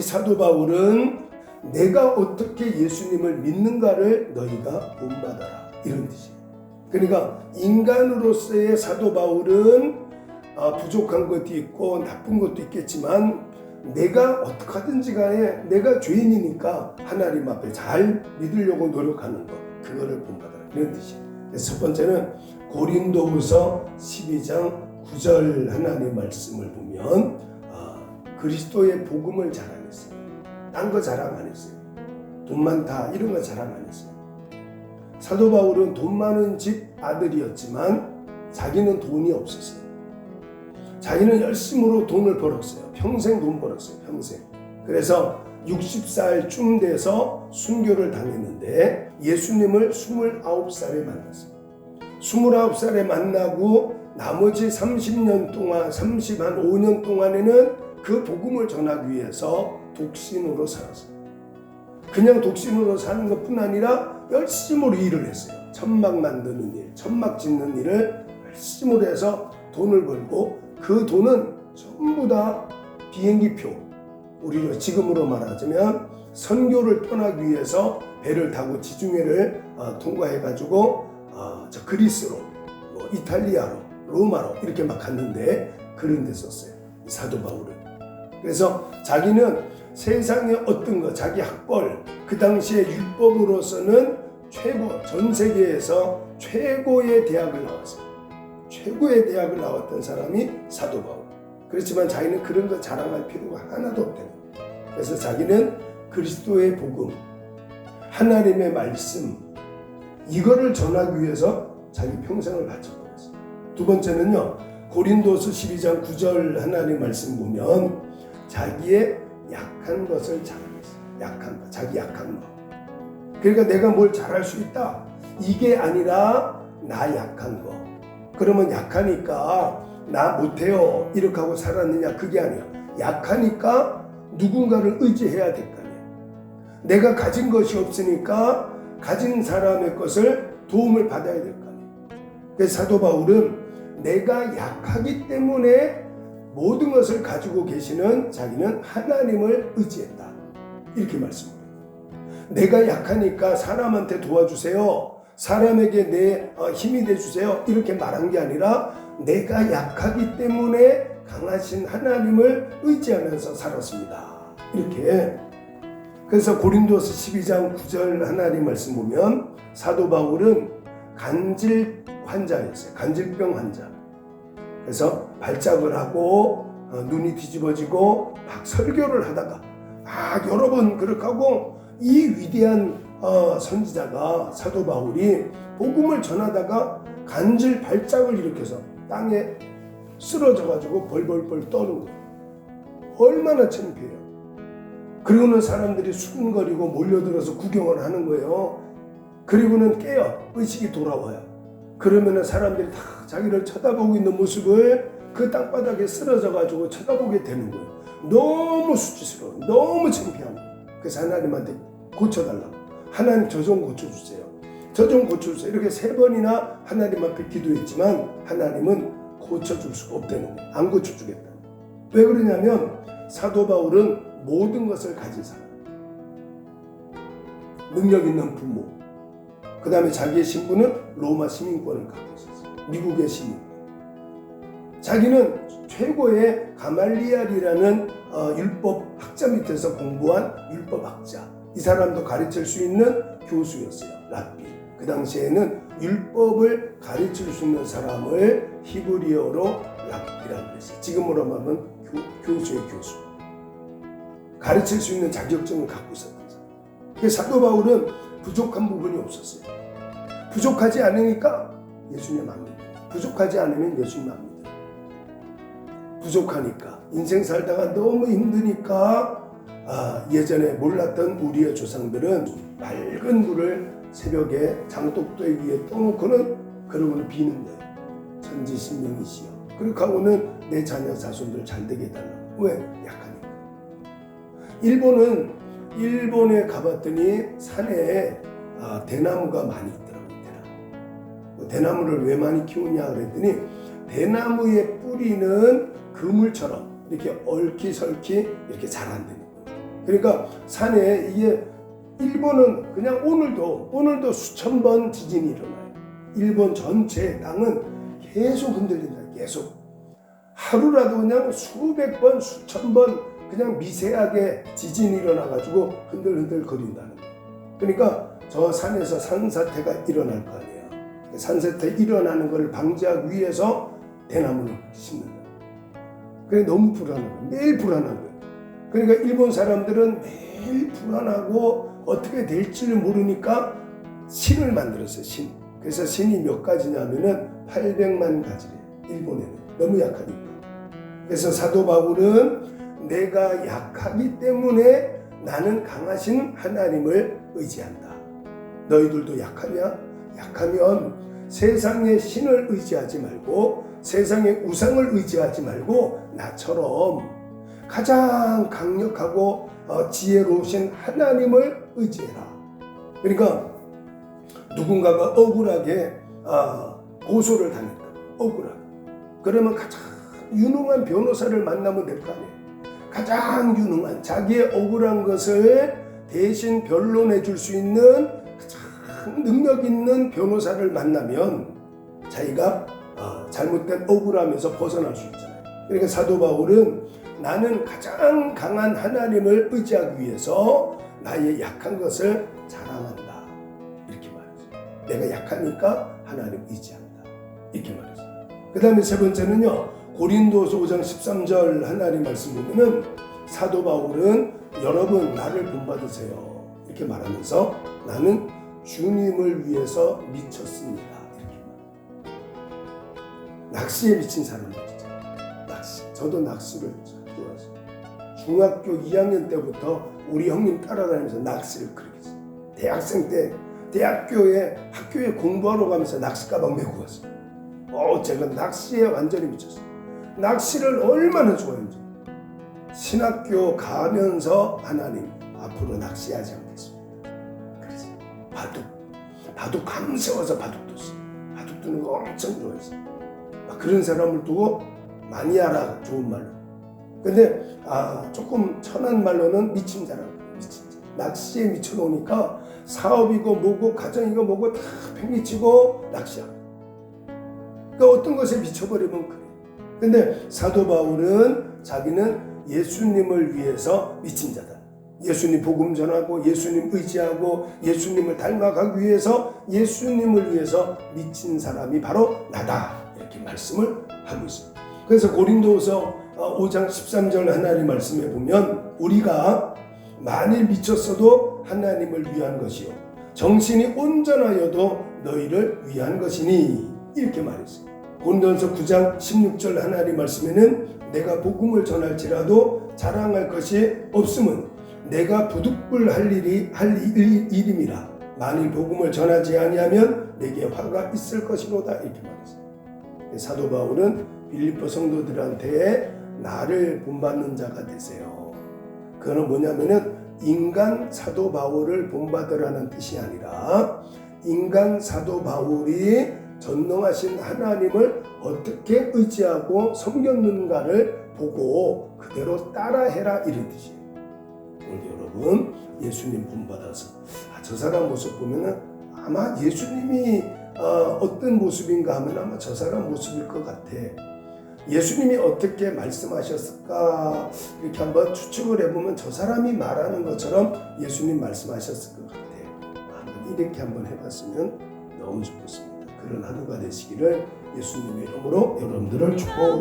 사도 바울은 내가 어떻게 예수님을 믿는가를 너희가 본받아라 이런 뜻이에요. 그러니까 인간으로서의 사도 바울은 아, 부족한 것도 있고 나쁜 것도 있겠지만 내가 어떻게 하든지 간에 내가 죄인이니까 하나님 앞에 잘 믿으려고 노력하는 것 그거를 본받아라 이런 뜻이에요. 첫 번째는 고린도후서 12장 9절 하나님 말씀을 보면 아, 그리스도의 복음을 자랑 했어요. 딴 거 자랑 안 했어요. 돈 많다 이런 거 자랑 안 했어요. 사도 바울은 돈 많은 집 아들이었지만 자기는 돈이 없었어요. 자기는 열심으로 돈을 벌었어요. 평생 돈 벌었어요. 평생. 그래서 60살쯤 돼서 순교를 당했는데 예수님을 29살에 만났어요. 29살에 만나고 나머지 30년 동안 30 한 5년 동안에는 그 복음을 전하기 위해서 독신으로 살았어요. 그냥 독신으로 사는 것뿐 아니라 열심으로 일을 했어요. 천막 만드는 일, 천막 짓는 일을 열심으로 해서 돈을 벌고 그 돈은 전부 다 비행기표, 우리로 지금으로 말하자면 선교를 떠나기 위해서 배를 타고 지중해를 어, 통과해가지고 어, 저 그리스로, 뭐 이탈리아로, 로마로 이렇게 막 갔는데 그런 데 썼어요. 이 사도 바울은. 그래서 자기는 세상의 어떤 것, 자기 학벌, 그 당시에 율법으로서는 최고, 전 세계에서 최고의 대학을 나왔어요. 최고의 대학을 나왔던 사람이 사도 바울. 그렇지만 자기는 그런 거 자랑할 필요가 하나도 없대요. 그래서 자기는 그리스도의 복음, 하나님의 말씀, 이거를 전하기 위해서 자기 평생을 바쳐버렸어요. 두 번째는요, 고린도서 12장 9절 하나님 말씀 보면 자기의 약한 것을 자랑했어요. 약한 것, 자기 약한 것. 그러니까 내가 뭘 잘할 수 있다. 이게 아니라 나 약한 거. 그러면 약하니까 나 못해요. 이렇게 하고 살았느냐. 그게 아니야. 약하니까 누군가를 의지해야 될 거 아니야. 내가 가진 것이 없으니까 가진 사람의 것을 도움을 받아야 될 거 아니야. 그래서 사도 바울은 내가 약하기 때문에 모든 것을 가지고 계시는 자기는 하나님을 의지했다. 이렇게 말씀합니다. 내가 약하니까 사람한테 도와주세요. 사람에게 내 어, 힘이 돼주세요. 이렇게 말한 게 아니라 내가 약하기 때문에 강하신 하나님을 의지하면서 살았습니다. 이렇게 그래서 고린도서 12장 9절 하나님 말씀 보면 사도 바울은 간질 환자였어요. 간질병 환자. 그래서 발작을 하고 어, 눈이 뒤집어지고 막 설교를 하다가 막 여러 번 그렇게 하고 이 위대한 어, 선지자가 사도 바울이 복음을 전하다가 간질 발작을 일으켜서 땅에 쓰러져 가지고 벌벌벌 떠는 거예요. 얼마나 창피해요. 그리고는 사람들이 수근거리고 몰려들어서 구경을 하는 거예요. 그리고는 깨어 의식이 돌아와요. 그러면은 사람들이 다 자기를 쳐다보고 있는 모습을 그 땅바닥에 쓰러져 가지고 쳐다보게 되는 거예요. 너무 수치스러워, 너무 거예요. 그래서 하나님한테 고쳐달라고. 하나님 저 좀 고쳐주세요. 저 좀 고쳐주세요. 이렇게 세 번이나 하나님 앞에 기도했지만 하나님은 고쳐줄 수가 없다는 거예요. 안 고쳐주겠다. 왜 그러냐면 사도 바울은 모든 것을 가진 사람. 능력 있는 부모. 그 다음에 자기의 신분은 로마 시민권을 갖고 있었어요. 미국의 시민. 자기는 최고의 가말리알이라는 어, 율법 학자 밑에서 공부한 율법 학자. 이 사람도 가르칠 수 있는 교수였어요. 랍비. 그 당시에는 율법을 가르칠 수 있는 사람을 히브리어로 랍비라고 했어요. 지금으로 말하면 교, 교수의 교수. 가르칠 수 있는 자격증을 갖고 있었던 사람. 그래서 사도 바울은 부족한 부분이 없었어요. 부족하지 않으니까 예수님 안 믿어요. 부족하지 않으면 예수님 안 믿어요. 부족하니까 인생 살다가 너무 힘드니까 아, 예전에 몰랐던 우리의 조상들은 맑은 물을 새벽에 장독대 위에 떠놓고는 그러고는 비는 거예요. 천지신명이시여. 그렇게 하고는 내 자녀 자손들 잘 되게 해달라고. 왜? 약하니까. 일본은 일본에 가봤더니 산에 아, 대나무가 많이. 뭐 대나무를 왜 많이 키우냐 그랬더니 대나무의 뿌리는 그물처럼 이렇게 얽히설키 이렇게 자란다는 거예요. 그러니까 산에 이게 일본은 그냥 오늘도 오늘도 수천 번 지진이 일어나요. 일본 전체 땅은 계속 흔들린다. 계속 하루라도 그냥 수백 번 수천 번 그냥 미세하게 지진이 일어나가지고 흔들흔들 거린다는 거예요. 그러니까 저 산에서 산사태가 일어날 거 아니에요. 산사태 일어나는 걸 방지하기 위해서 대나무를 심는다. 그래 너무 불안한 거예요. 매일 불안한 거예요. 그러니까 일본 사람들은 매일 불안하고 어떻게 될지를 모르니까 신을 만들었어요. 신. 그래서 신이 몇 가지냐면은 800만 가지래. 일본에는 너무 약하니까. 그래서 사도 바울은 내가 약하기 때문에 나는 강하신 하나님을 의지한다. 너희들도 약하냐? 약하면 세상의 신을 의지하지 말고 세상의 우상을 의지하지 말고 나처럼 가장 강력하고 어, 지혜로우신 하나님을 의지해라. 그러니까 누군가가 억울하게 아, 고소를 당했다. 억울하게. 그러면 가장 유능한 변호사를 만나면 될 거 아니에요. 가장 유능한 자기의 억울한 것을 대신 변론해 줄 수 있는 가장 능력 있는 변호사를 만나면 자기가 어, 잘못된 억울함에서 벗어날 수 있잖아요. 그러니까 사도 바울은 나는 가장 강한 하나님을 의지하기 위해서 나의 약한 것을 자랑한다. 이렇게 말했어요. 내가 약하니까 하나님 의지한다. 이렇게 말했어요. 그 다음에 세 번째는요. 고린도서 5장 13절 하나님 말씀 보면은 사도 바울은 여러분 나를 본받으세요. 이렇게 말하면서 나는 주님을 위해서 미쳤습니다. 낚시에 미친 사람들이죠. 낚시. 저도 낚시를 참 좋아했어요. 중학교 2학년 때부터 우리 형님 따라다니면서 낚시를 그렇게 했어요. 대학생 때 대학교에 학교에 공부하러 가면서 낚시 가방 메고 갔어요. 어, 제가 낚시에 완전히 미쳤어요. 낚시를 얼마나 좋아했는지. 신학교 가면서 하나님 앞으로 낚시하지. 그래서 바둑, 바둑 밤새워서 바둑 뒀어요. 바둑 두는 거 엄청 좋아했어요. 막 그런 사람을 두고 많이 알아 좋은 말로. 근데 아 조금 천한 말로는 미친 자라고 미친 자. 낚시에 미쳐놓으니까 사업이고 뭐고 가정이고 뭐고 다 팽개치고 낚시하고. 그러니까 어떤 것에 미쳐버리면 그래. 근데 사도 바울은 자기는 예수님을 위해서 미친 자다. 예수님 복음 전하고 예수님 의지하고 예수님을 닮아가기 위해서 예수님을 위해서 미친 사람이 바로 나다. 이렇게 말씀을 하고 있습니다. 그래서 고린도서 5장 13절 하나님 말씀에 보면 우리가 만일 미쳤어도 하나님을 위한 것이요 정신이 온전하여도 너희를 위한 것이니 이렇게 말했어요. 고린도서 9장 16절 하나님 말씀에는 내가 복음을 전할지라도 자랑할 것이 없음은 내가 부득불할 일이 할 일, 일임이라 만일 복음을 전하지 아니하면 내게 화가 있을 것이로다 이렇게 말했어요. 사도 바울은 빌립보 성도들한테 나를 본받는 자가 되세요. 그거는 뭐냐면은 인간 사도 바울을 본받으라는 뜻이 아니라 인간 사도 바울이 전능하신 하나님을 어떻게 의지하고 섬겼는가를 보고 그대로 따라해라 이런 뜻이에요. 오늘 여러분 예수님 본받아서 아, 저 사람 모습 보면은 아마 예수님이 어, 어떤 모습인가 하면 아마 저 사람 모습일 것 같아. 예수님이 어떻게 말씀하셨을까 이렇게 한번 추측을 해보면 저 사람이 말하는 것처럼 예수님 말씀하셨을 것 같아. 한번 이렇게 한번 해봤으면 너무 좋겠습니다. 그런 하루가 되시기를 예수님의 이름으로 여러분들을 축복합니다.